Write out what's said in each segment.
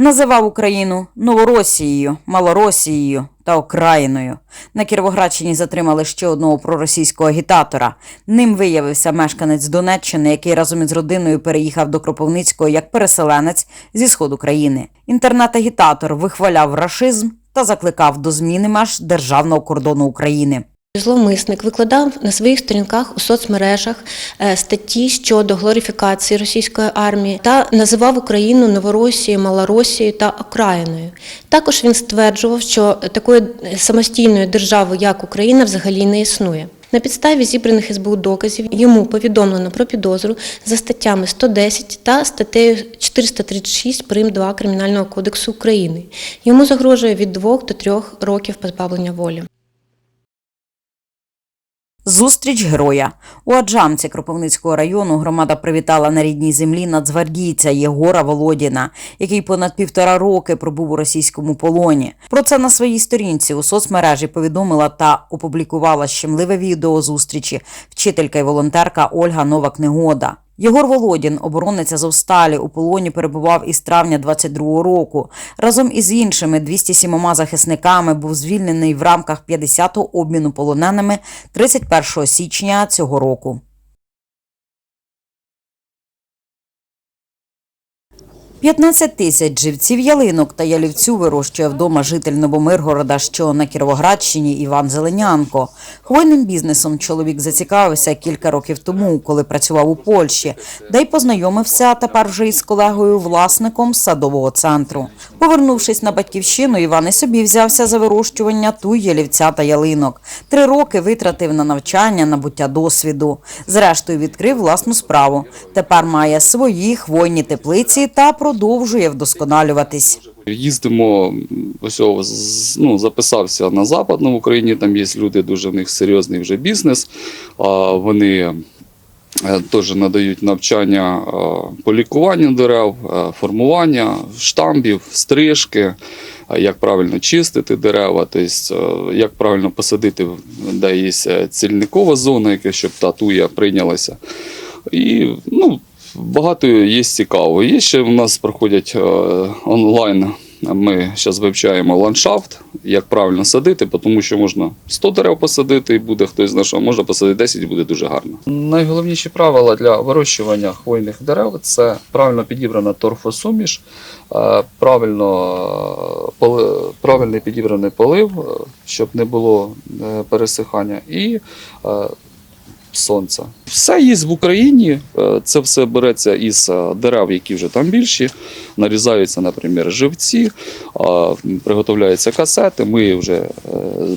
Називав Україну Новоросією, Малоросією та Окраїною. На Кіровоградщині затримали ще одного проросійського агітатора. Ним виявився мешканець Донеччини, який разом із родиною переїхав до Кропивницького як переселенець зі сходу країни. Інтернет-агітатор вихваляв рашизм та закликав до зміни меж державного кордону України. Зловмисник викладав на своїх сторінках у соцмережах е, статті щодо глорифікації російської армії та називав Україну Новоросією, Малоросією та окраїною. Також він стверджував, що такої самостійної держави, як Україна, взагалі не існує. На підставі зібраних СБУ доказів йому повідомлено про підозру за статтями 110 та статтею 436 прим. 2 Кримінального кодексу України. Йому загрожує від 2 до 3 років позбавлення волі. Зустріч героя у Аджамці Кропивницького району громада привітала на рідній землі нацгвардійця Єгора Володіна, який понад півтора роки пробув у російському полоні. Про це на своїй сторінці у соцмережі повідомила та опублікувала щемливе відео зустрічі вчителька і волонтерка Ольга Новак Негода. Єгор Володін, оборонець Азовсталі, у полоні перебував із травня 22-го року. Разом із іншими 207 захисниками був звільнений в рамках 50-го обміну полоненими 31 січня цього року. 15 тисяч живців ялинок та ялівцю вирощує вдома житель Новомиргорода, що на Кіровоградщині Іван Зеленянко. Хвойним бізнесом чоловік зацікавився кілька років тому, коли працював у Польщі, де й познайомився тепер вже із колегою власником садового центру. Повернувшись на батьківщину, Іван і собі взявся за вирощування ту ялівця та ялинок. Три роки витратив на навчання, набуття досвіду. Zрештою, відкрив власну справу. Тепер має свої хвойні теплиці та продовжує вдосконалюватись. Їздимо ось ну, записався на Западну в Україні. Там є люди, дуже в них серйозний вже бізнес. А, Вони е, теж надають навчання е, по лікуванню дерев, е, формування штамбів, стрижки, як правильно чистити дерева, тобто, як правильно посадити, де є цільникова зона, яка щоб та туя прийнялася. І ну, багато є цікавого. Є ще у нас проходять е, онлайн. Ми зараз вивчаємо ландшафт, як правильно садити, тому що можна 100 дерев посадити, і буде хтось знає, що можна посадити 10 і буде дуже гарно. Найголовніші правила для вирощування хвойних дерев це правильно підібрана торфосуміш, е, правильно, е, правильний підібраний полив, щоб не було пересихання, і сонця. Все є в Україні. е, Це все береться із е, дерев, які вже там більші. Нарізаються, наприклад, живці, приготовляються касети. Ми вже е,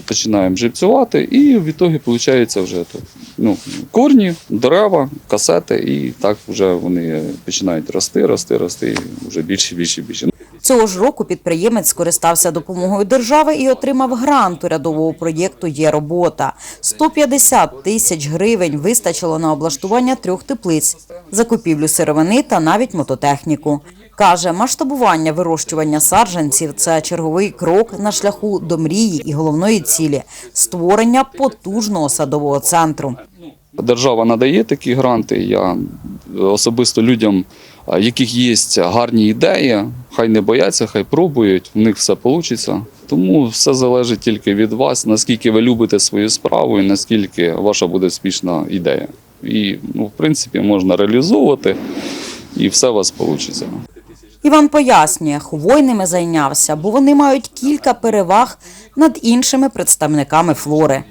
починаємо живцювати, і в ітогі виходить вже тут, ну, корні, дерева, касети, і так вже вони починають рости, рости, рости, вже більше, більше, більше. Цього ж року підприємець скористався допомогою держави і отримав грант урядового проєкту Є робота. 150 тисяч гривень вистачило на облаштування трьох теплиць, закупівлю сировини та навіть мототехніку. Каже, масштабування вирощування саджанців це черговий крок на шляху до мрії і головної цілі створення потужного садового центру. Держава надає такі гранти. Я особисто людям, яких є гарні ідеї, хай не бояться, хай пробують, в них все вийде. Тому все залежить тільки від вас, наскільки ви любите свою справу і наскільки ваша буде успішна ідея. І, ну, в принципі, можна реалізовувати, і все у вас вийде. Іван пояснює, хвойними зайнявся, бо вони мають кілька переваг над іншими представниками флори.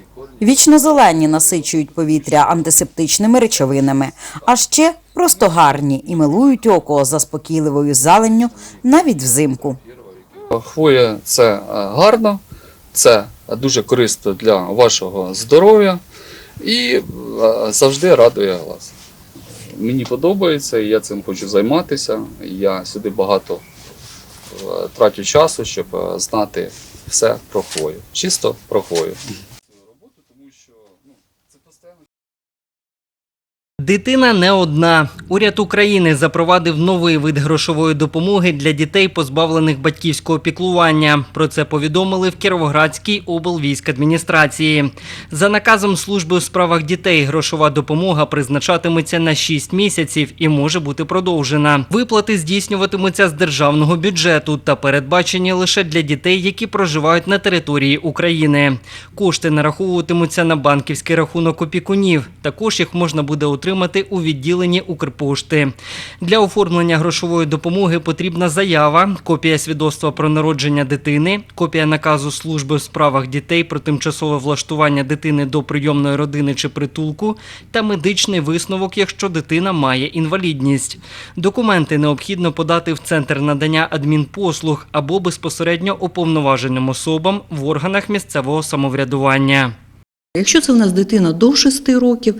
Вічно зелені насичують повітря антисептичними речовинами, а ще просто гарні і милують око заспокійливою зеленню навіть взимку. Хвоя це е, гарно, це дуже корисно для вашого здоров'я і е, завжди радує глаз. Мені подобається, я цим хочу займатися. Я сюди багато е, трачу часу, щоб знати все про хвою. Чисто про хвою. Дитина не одна. Уряд України запровадив новий вид грошової допомоги для дітей, позбавлених батьківського піклування. Про це повідомили в Кіровоградській облвійськадміністрації. За наказом служби у справах дітей грошова допомога призначатиметься на 6 місяців і може бути продовжена. Виплати здійснюватимуться з державного бюджету та передбачені лише для дітей, які проживають на території України. Кошти нараховуватимуться на банківський рахунок опікунів. Також їх можна буде отримати у відділенні Укрпошти. Для оформлення грошової допомоги потрібна заява, копія свідоцтва про народження дитини, копія наказу служби у справах дітей про тимчасове влаштування дитини до прийомної родини чи притулку та медичний висновок, якщо дитина має інвалідність. Документи необхідно подати в центр надання адмінпослуг або безпосередньо уповноваженим особам в органах місцевого самоврядування. Якщо це в нас дитина до 6 років,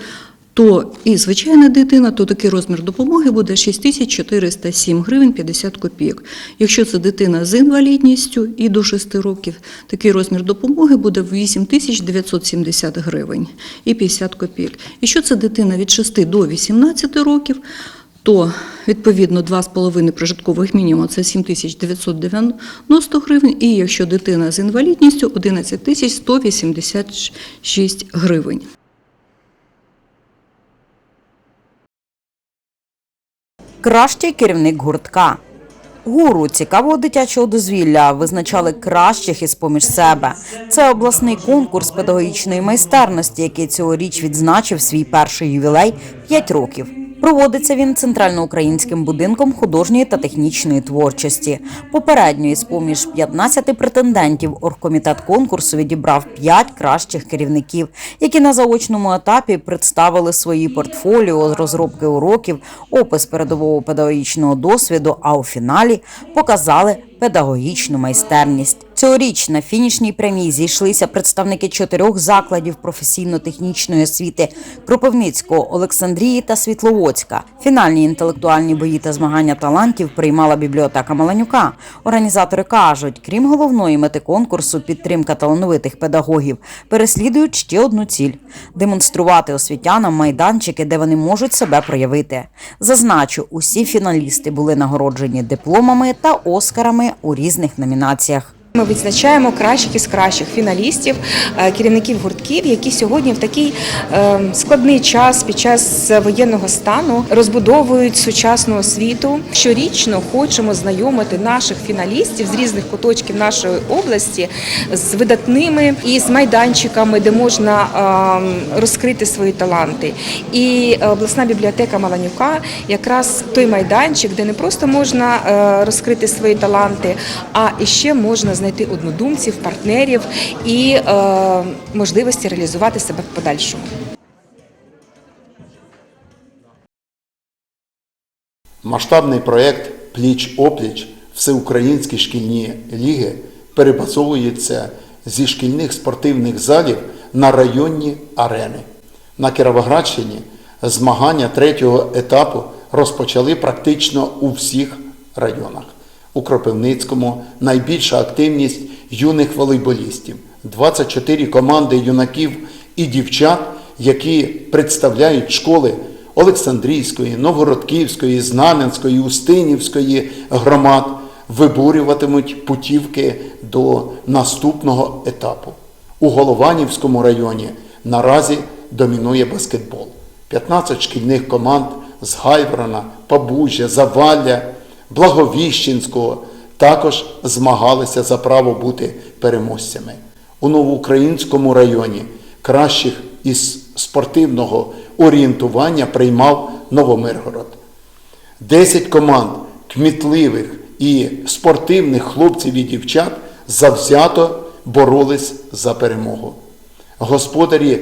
то і звичайна дитина, то такий розмір допомоги буде 6407 гривень 50 копійок. Якщо це дитина з інвалідністю і до 6 років, такий розмір допомоги буде 8970 гривень і 50 копійок. Якщо це дитина від 6 до 18 років, то відповідно 2,5 прожиткових мінімуму це 7990 гривень, і якщо дитина з інвалідністю 11 186 гривень. Кращий керівник гуртка. Гуру цікавого дитячого дозвілля визначали кращих із поміж себе. Це обласний конкурс педагогічної майстерності, який цьогоріч відзначив свій перший ювілей 5 років. Проводиться він центральноукраїнським будинком художньої та технічної творчості. Попередньо із поміж 15 претендентів оргкомітет конкурсу відібрав 5 кращих керівників, які на заочному етапі представили свої портфоліо з розробки уроків, опис передового педагогічного досвіду, а у фіналі показали педагогічну майстерність. Цьогоріч на фінішній прямій зійшлися представники чотирьох закладів професійно-технічної освіти Кропивницького, Олександрії та Світловодська. Фінальні інтелектуальні бої та змагання талантів приймала бібліотека Маланюка. Організатори кажуть, крім головної мети конкурсу, підтримка талановитих педагогів, переслідують ще одну ціль демонструвати освітянам майданчики, де вони можуть себе проявити. Зазначу, усі фіналісти були нагороджені дипломами та оскарами у різних номінаціях. Ми відзначаємо кращих із кращих фіналістів, е, керівників гуртків, які сьогодні в такий е, складний час під час воєнного стану розбудовують сучасну освіту. Щорічно хочемо знайомити наших фіналістів з різних куточків нашої області з видатними і з майданчиками, де можна е, розкрити свої таланти. І обласна бібліотека Маланюка якраз той майданчик, де не просто можна е, розкрити свої таланти, а і ще можна знайти однодумців, партнерів і е, можливості реалізувати себе в подальшому. Масштабний проєкт Пліч-опліч Всеукраїнські шкільні ліги перебазовується зі шкільних спортивних залів на районні арени. На Кіровоградщині змагання третього етапу розпочали практично у всіх районах. У Кропивницькому найбільша активність юних волейболістів. 24 команди юнаків і дівчат, які представляють школи Олександрійської, Новгородківської, Знам'янської, Устинівської громад, виборюватимуть путівки до наступного етапу. У Голованівському районі наразі домінує баскетбол. 15 шкільних команд з Гайворона, Побужжя, Завалля, Благовіщенського також змагалися за право бути переможцями. У Новоукраїнському районі кращих із спортивного орієнтування приймав Новомиргород. Десять команд кмітливих і спортивних хлопців і дівчат завзято боролись за перемогу. Господарі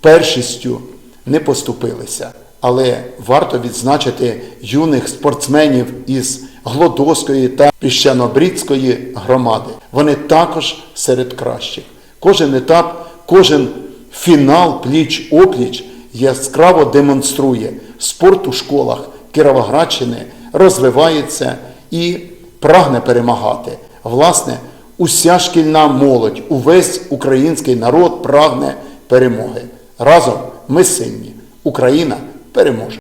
першістю не поступилися, але варто відзначити юних спортсменів із Глодоської та Піщанобрідської громади. Вони також серед кращих. Кожен етап, кожен фінал пліч-опліч яскраво демонструє спорт у школах Кіровоградщини розвивається і прагне перемагати. Власне, уся шкільна молодь, увесь український народ прагне перемоги. Разом ми сильні. Україна переможе.